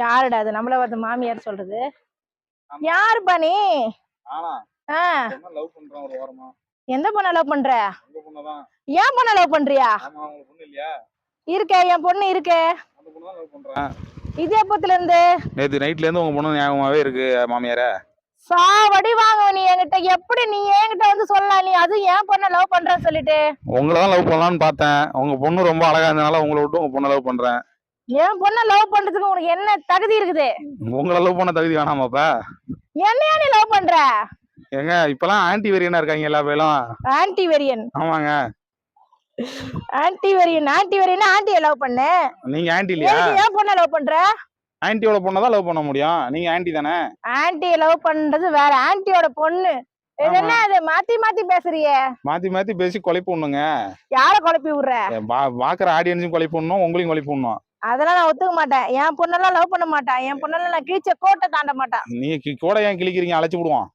யாருடா அது? நம்மள வந்து மாமியார் சொல்றது. ஒரு ஓரமா எந்த பொண்ணை லவ் பண்ற? ஏன் பொண்ணை லவ் பண்றியா? ஆமா உங்க பொண்ணு இல்லையா? இருக்கே என் பொண்ணு இருக்கே. அந்த பொண்ணு தான் லவ் பண்றேன் இது எப்பத்துல இருந்து நேத்து நைட்ல இருந்து உங்க பொண்ணு ஞாபகமாவே இருக்கு மாமியாரே. சாவடி வாங்க நீ என்கிட்ட. எப்படி நீ என்கிட்ட வந்து சொல்லலாம்? நீ அதுவும் ஏன் பொண்ணை லவ் பண்றன்னு சொல்லிட்டு. உங்களை தான் லவ் பண்ணலாம்னு பார்த்தேன். உங்க பொண்ணு ரொம்ப அழகா இருந்தனால உங்களை விட்டு உங்க பொண்ணை லவ் பண்றேன். என் பொண்ணை லவ் பண்றதுக்கு உனக்கு என்ன தகுதி இருக்குது? உங்களை லவ் பண்ண தகுதி வேணாமாப்பா என்னையா நீ லவ் பண்ற? ஏங்க இப்பெல்லாம் ஆன்டி வெறியனா இருக்காங்க எல்லா பேரும். ஆன்டி வெரியன் ஆமாங்க. ஆன்டி வெரியன் ஆன்டி வெரியன் ஆன்டியை லவ் பண்ணு. நீங்க ஆன்டி இல்லையா? ஏன் பொண்ணை லவ் பண்ற? ஆன்டியோட பொண்ணை தான் லவ் பண்ண முடியும். நீங்க ஆன்டி தானே? ஆன்டியை லவ் பண்றது வேற ஆன்டியோட பொண்ணு. இது என்ன அது மாத்தி மாத்தி பேசுறியே. மாத்தி மாத்தி பேசி கொலை பண்ணுங்க யார குழப்பி விடுற? பாக்குற ஆடியன்ஸும் கொலை பண்ணணும் உங்களையும் கொலை பண்ணணும் அதெல்லாம் நான் ஒத்துக்க மாட்டேன். என் பொண்ணெல்லாம் லவ் பண்ண மாட்டான் என் பொண்ணெல்லாம் நான் கிழிச்ச கோட்டை தாண்ட மாட்டான் நீ கூட ஏன் கிழிக்கிறீங்க? அழைச்சு விடுவோம்.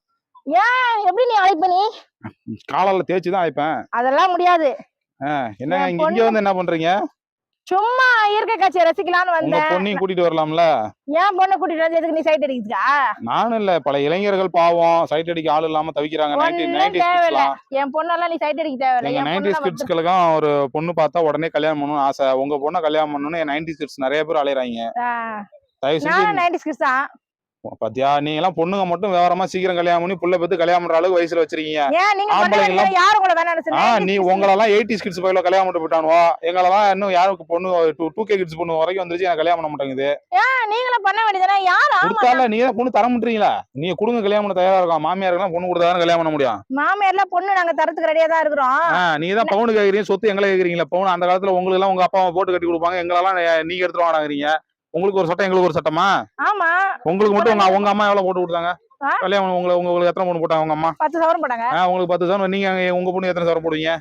எப்படி நீ அழைப்ப நீ? காலால தேய்ச்சி தான் அழைப்பேன். அதெல்லாம் முடியாது. என்னங்க என் இங்க வந்து என்ன பண்றீங்க? சும்மா இயற்கை காட்சியை ரசிக்கலாம்னு வந்தேன். பொண்ணையும் கூட்டிட்டு வரலாம்ல? என் பொண்ணை கூட்டிட்டு வந்து எதுக்கு நீ சைட் அடிக்கிறதுக்கா? நானும் இல்ல. பல இளைஞர்கள் பாவம் சைட் அடிக்க ஆள் இல்லாம தவிக்கிறாங்க. என் பொண்ணெல்லாம் நீ சைட் அடிக்க தேவையில்ல. நைன்டி கிட்ஸ்களுக்கும் ஒரு பொண்ணு பார்த்தா உடனே கல்யாணம் பண்ணணும்னு ஆசை. உங்க பொண்ணை கல்யாணம் பண்ணணும்னு நைன்டி கிட்ஸ் நிறைய பேர் அலையறாங்க. நானும் நைன்டி ஸ்கிட்ஸ் தான். பாத்தியா நீங்க எல்லாம் பொண்ணுங்க மட்டும் விவரமா சீக்கிரம் கல்யாணம் பண்ணி புள்ள பெத்து கல்யாணம் பண்ற அளவுக்கு வயசுல வச்சிருக்கீங்க. ஏன் நீங்க ஆம்பளைங்க பண்ண எல்லாம் யாரும் கூட வேணாம்னு ஆ சொன்னேன் நீ உங்களெல்லாம் எயிட்டி கிட்ஸ் பையில கல்யாணம் பண்ணி போட்டானுவோ எங்களெல்லாம் இன்னும் யாருக்கு பொண்ணு டூ டூ கே கிட்ஸ் பொண்ணு வரைக்கும் வந்துருச்சு எனக்கு கல்யாணம் பண்ண மாட்டேங்குது. நீங்களும் பண்ண வேண்டியதானே யார் கொடுத்தால நீ தான் பொண்ணு தர மாட்டீங்களா நீங்க கொடுங்க கல்யாணம் பண்ண தயாரா இருக்கா மாமியாருக்கெல்லாம் பொண்ணு கொடுத்தா கல்யாணம் பண்ண முடியும்? மாமியார்லாம் பொண்ணு நாங்க தரத்துக்கு ரெடியா தான் இருக்கிறோம். நீங்க தான் பவுனு கேக்குறீங்க சொத்து எங்களை கேக்குறீங்களா? பவுன் அந்த காலத்துல உங்களுக்கு எல்லாம் உங்க அப்பா போட்டு கட்டி கொடுப்பாங்க. எங்களெல்லாம் நீ- நீங்க எடுத்துட்டு வாடாங்கிறீங்க உங்களுக்கு ஒரு சட்டம் எங்களுக்கு ஒரு சட்டமா? ஆமா. உங்களுக்கு மட்டும் உங்க உங்க அம்மா எவ்வளவு போட்டு கொடுத்தாங்க? கல்யாணம் உங்களை உங்க உங்களுக்கு எத்தனை பொண்ணு போட்டாங்க உங்க அம்மா? பத்து சவரம் போட்டாங்க. உங்களுக்கு பத்து சவரம். நீங்க உங்க பொண்ணு எத்தனை சவரம் போடுவீங்க?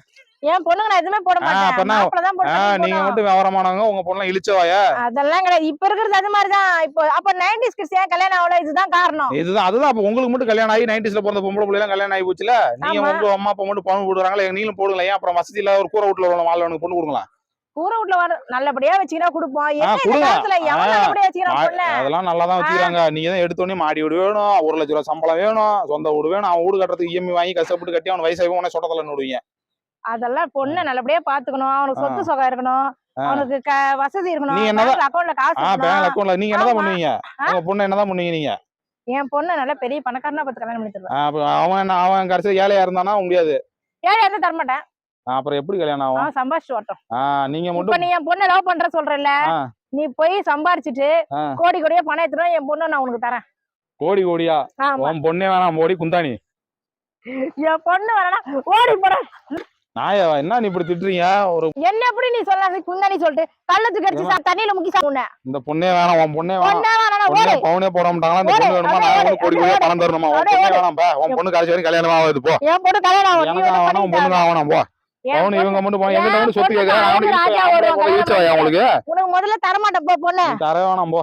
என் பொண்ணுங்க நான் எதுவுமே போட மாட்டேன். நீங்க. மட்டும் விவரமானவங்க உங்க பொண்ணு இழிச்சவாயா அதெல்லாம் கிடையாது. இப்ப இருக்கிறது அது மாதிரிதான் இப்போ அப்ப நைன்டி ஸ்கிட்ஸ் ஏன் கல்யாணம் அவ்வளவு இதுதான் காரணம். இதுதான் அதுதான். அப்ப உங்களுக்கு மட்டும் கல்யாணம் ஆகி நைன்டிஸ்ல பிறந்த பொம்பளை பிள்ளை கல்யாணம் ஆகி போச்சுல? நீங்க. உங்க அம்மா அப்பா மட்டும் பணம் போடுறாங்களா நீங்களும் போடுங்களா ஏன் அப்புறம் வசதி இல்லாத ஒரு கூரை வீட்டுல உள்ள மாலை பொண்ணு கொடுங்களா கூரை வீட்டுல வர நல்லபடியா வச்சுக்கினா கொடுப்போம். அதெல்லாம் நல்லா தான் வச்சுக்கிறாங்க. நீங்க தான் எடுத்தோடனே மாடி வீடு வேணும் ஒரு லட்ச ரூபா சம்பளம் வேணும் சொந்த வீடு வேணும். அவன் வீடு கட்டுறதுக்கு இஎம்ஐ வாங்கி கஷ்டப்பட்டு கட்டி அவன் வயசாகி உடனே சொட்டத்துல நடுவீங்க. அதெல்லாம் பொண்ணை நல்லபடியா பாத்துக்கணும். அவனுக்கு சொத்து சுகம் இருக்கணும். அவனுக்கு வசதி இருக்கணும். நீ என்னதான்- அக்கௌண்ட்ல காசு பேங்க் அக்கௌண்ட்ல நீங்க என்னதான். பண்ணுவீங்க? உங்க பொண்ணு என்னதான் பண்ணுவீங்க நீங்க? என் பொண்ணு நல்ல பெரிய பணக்காரனா பார்த்து கல்யாணம் பண்ணி தருவேன். அவன் அவன் கடைசியில் ஏழையா இருந்தானா? முடியாது. ஏழை இருந்தா தரமாட்டேன். அப்புறம் எப்படி கல்யாணம் ஆகும்? சம்பாதிச்சு வரட்டும். நீங்க மட்டும் நீ என் பொண்ணை லவ் பண்ற சொல்றல. நீ போய் சம்பாரிச்சிட்டு. கோடி கோடியா பணம் எடுத்துட்டு என் பொண்ணை நான் உனக்கு தரேன். கோடி கோடியா? உன் பொண்ணே வேணாம் ஓடி குந்தாணி. என் பொண்ணு வரனா ஓடி போட. நாயா என்ன நீ இப்படி திட்டுறீங்க? ஒரு என்ன எப்படி நீ சொல்லாத? குந்தானி சொல்லிட்டு கள்ளத்துக்கு அடிச்சு சா- தண்ணியில முக்கி சாப்பிடுன இந்த பொண்ணே வேணாம் உன் பொண்ணே வேணாம். பொண்ணே வேணா பவுனே போட மாட்டாங்களா? இந்த பொண்ணு வேணுமா? நான் கோடி ஓடு. பணம் தரணுமா? உன் பொண்ணே. வேணாம் பா. உன் பொண்ணு கடைசி வரைக்கும் கல்யாணம் ஆகுது போ. என் பொண்ணு கல்யாணம் வேணாம் உன் பொண்ணு வேணாம் போ. பவுன் இவங்க மட்டும் போய் என் சொத்து பொண்ணு கேட்கறேன் அவனுக்கு உங்களுக்கு உனக்கு முதல்ல தரமாட்டேன் போ பொண்ணு. நீ தர வேணாம் போ.